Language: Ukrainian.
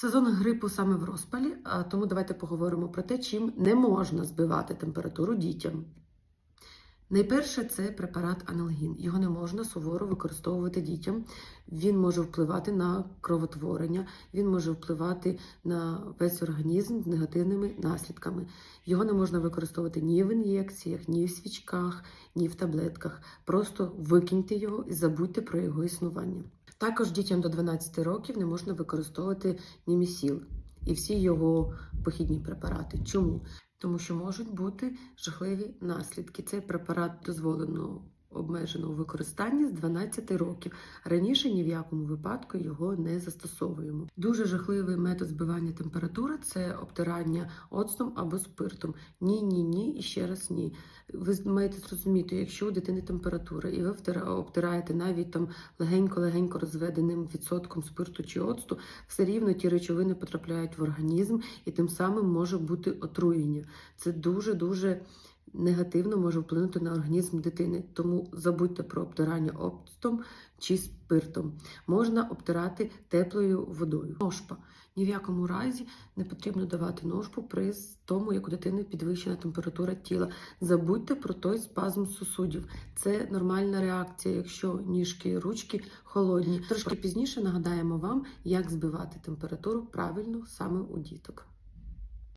Сезон грипу саме в розпалі, тому давайте поговоримо про те, чим не можна збивати температуру дітям. Найперше це препарат аналгін. Його не можна суворо використовувати дітям. Він може впливати на кровотворення, він може впливати на весь організм з негативними наслідками. Його не можна використовувати ні в ін'єкціях, ні в свічках, ні в таблетках. Просто викиньте його і забудьте про його існування. Також дітям до 12 років не можна використовувати німісіл і всі його похідні препарати. Чому? Тому що можуть бути жахливі наслідки. Цей препарат дозволено обмежено у використанні з 12 років. Раніше ні в якому випадку його не застосовуємо. Дуже жахливий метод збивання температури це обтирання оцтом або спиртом. Ні, ні, ні і ще раз ні. Ви маєте зрозуміти, якщо у дитини температура, і ви обтираєте навіть там легенько-легенько розведеним відсотком спирту чи оцту, все рівно ті речовини потрапляють в організм, і тим самим може бути отруєння. Це дуже дуже негативно може вплинути на організм дитини. Тому забудьте про обтирання оптом чи спиртом. Можна обтирати теплою водою. Ножпа. Ні в якому разі не потрібно давати ножпу при тому, як у дитини підвищена температура тіла. Забудьте про той спазм сусудів. Це нормальна реакція, якщо ніжки, ручки холодні. Трошки пізніше нагадаємо вам, як збивати температуру правильно саме у діток.